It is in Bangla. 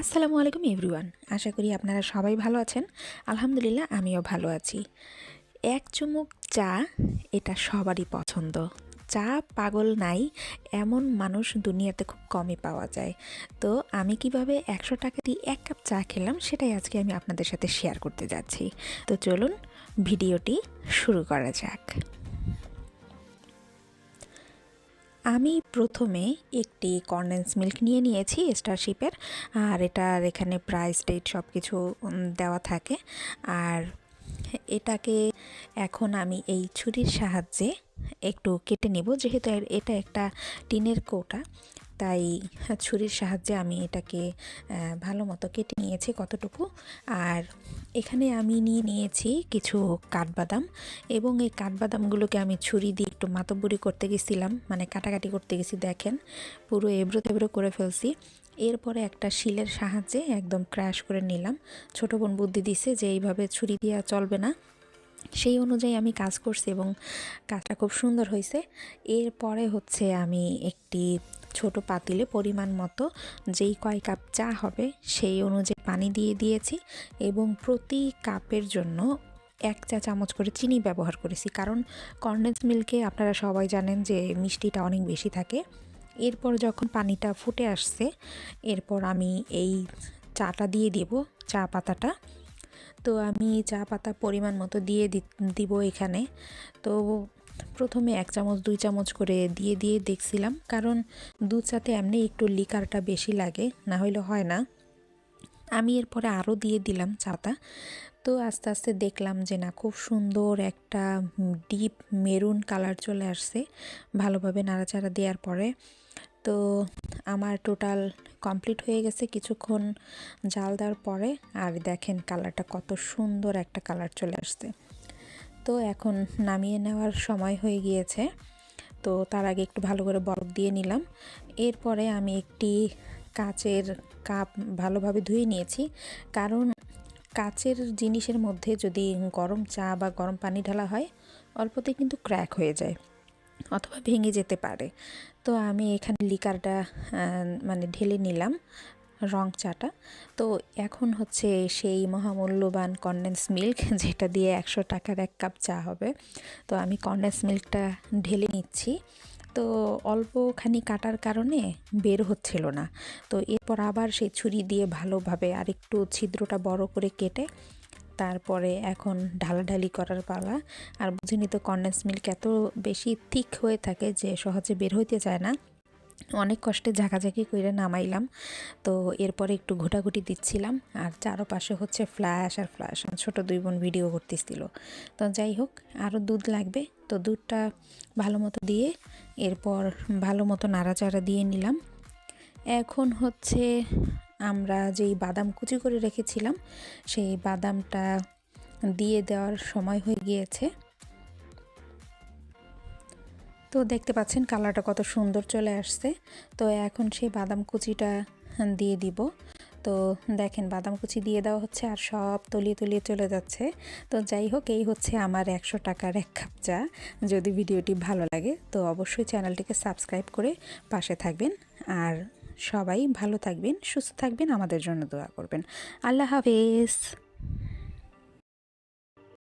আসসালামু আলাইকুম এভরিওয়ান আশা করি আপনারা সবাই ভালো আছেন। আলহামদুলিল্লাহ, আমিও ভালো আছি। এক চুমুক চা, এটা সবারই পছন্দ। চা পাগল নাই, এমন মানুষ দুনিয়াতে খুব কমই পাওয়া যায়। তো আমি কীভাবে একশো টাকা দিয়ে এক কাপ চা খেলাম, সেটাই আজকে আমি আপনাদের সাথে শেয়ার করতে যাচ্ছি। তো চলুন, ভিডিওটি শুরু করা যাক। আমি প্রথমে একটি কন্ডেন্স মিল্ক নিয়ে নিয়েছি স্টারশিপের আর এটার এখানে প্রাইস ডেট সব কিছু দেওয়া থাকে। আর এটাকে এখন আমি এই ছুরির সাহায্যে একটু কেটে নেব, যেহেতু এটা একটা টিনের কৌটা। তাই ছুরির সাহায্যে আমি এটাকে ভালো মতো কেটে নিয়েছি কতটুকু। আর এখানে আমি নিয়ে নিয়েছি কিছু কাঠবাদাম এবং এই কাঠবাদামগুলোকে আমি ছুরি দিয়ে একটু মাতব্বরি করতে গেছিলাম মানে কাটাকাটি করতে গেছি, দেখেন। পুরো এবড়ো তেবড়ো করে ফেলছি। এরপরে একটা শিলের সাহায্যে একদম ক্র্যাশ করে নিলাম। ছোটো বোন বুদ্ধি দিছে যে এইভাবে ছুরি দেওয়া চলবে না। সেই অনুযায়ী আমি কাজ করছি এবং কাজটা খুব সুন্দর হয়েছে এরপরে হচ্ছে আমি একটি ছোট পাতিলে পরিমাণ মতো যেই কয় কাপ চা হবে সেই অনুযায়ী পানি দিয়ে দিয়েছি এবং প্রতি কাপের জন্য এক চা চামচ করে চিনি ব্যবহার করেছি। কারণ কর্নেন্স মিল্কে আপনারা সবাই জানেন যে মিষ্টিটা অনেক বেশি থাকে। এরপর যখন পানিটা ফুটে আসছে, এরপর আমি এই চাটা দিয়ে দেব, চা পাতাটা। তো আমি চা পাতা পরিমাণ মতো দিয়ে দিব এখানে। তো প্রথমে এক চামচ, দুই চামচ করে দিয়ে দিয়ে দেখছিলাম। কারণ দুধ চাতে এমনি একটু লিকারটা বেশি লাগে, না হইলে হয় না। আমি এরপরে আরও দিয়ে দিলাম চাতা তো আস্তে আস্তে দেখলাম যে না, খুব সুন্দর একটা ডিপ মেরুন কালার চলে আসছে, ভালোভাবে নাড়াচাড়া দেওয়ার পরে। তো আমার টোটাল কমপ্লিট হয়ে গেছে কিছুক্ষণ জাল দেওয়ার পরে। আর দেখেন কালারটা কত সুন্দর একটা কালার চলে আসছে। তো এখন নামিয়ে নেওয়ার সময় হয়ে গিয়েছে। তো তার আগে একটু ভালো করে বরফ দিয়ে নিলাম। এরপরে আমি একটি কাচের কাপ ভালোভাবে ধুয়ে নিয়েছি। কারণ কাচের জিনিসের মধ্যে যদি গরম চা বা গরম পানি ঢালা হয়, অল্পতে কিন্তু ক্র্যাক হয়ে যায় অথবা ভেঙে যেতে পারে। তো আমি এখানে লিকারটা মানে ঢেলে নিলাম। রং চাটা। তো এখন হচ্ছে সেই মহামূল্যবান কন্ডেন্স মিল্ক যেটা দিয়ে একশো টাকার এক কাপ চা হবে। তো আমি কন্ডেন্স মিল্কটা ঢেলে নিচ্ছি। তো অল্পখানি কাটার কারণে বের হচ্ছিল না। তো এরপর আবার সেই ছুরি দিয়ে ভালোভাবে আরেকটু ছিদ্রটা বড় করে কেটে তারপরে এখন ঢালাঢালি করার পালা। আর বুঝিনি তো কন্ডেন্স মিল্ক এত বেশি থিক হয়ে থাকে যে সহজে বের হইতে চায় না। অনেক কষ্টে ঝাঁকাঝাঁকি করে নামাইলাম। তো এরপরে একটু ঘোটাঘুটি দিচ্ছিলাম। আর চারোপাশে হচ্ছে ফ্ল্যাশ আর ফ্ল্যাশ ছোটো দুই বোন ভিডিও করতেছিল। তো যাই হোক আরও দুধ লাগবে। তো দুধটা ভালো মতো দিয়ে এরপর ভালো মতো নাড়াচাড়া দিয়ে নিলাম। এখন হচ্ছে আমরা যেই বাদাম কুচি করে রেখেছিলাম, সেই বাদামটা দিয়ে দেওয়ার সময় হয়ে গিয়েছে। তো দেখতে পাচ্ছেন কালারটা কত সুন্দর চলে আসছে। তো এখন সেই বাদাম কুচিটা দিয়ে দিব। তো দেখেন বাদাম কুচি দিয়ে দেওয়া হচ্ছে আর সব তলিয়ে তলিয়ে চলে যাচ্ছে। তো যাই হোক, এই হচ্ছে আমার একশো টাকার এক কাপ চা। যদি ভিডিওটি ভালো লাগে, তো অবশ্যই চ্যানেলটিকে সাবস্ক্রাইব করে পাশে থাকবেন। আর সবাই ভালো থাকবেন, সুস্থ থাকবেন, আমাদের জন্য দোয়া করবেন। আল্লাহ হাফেজ।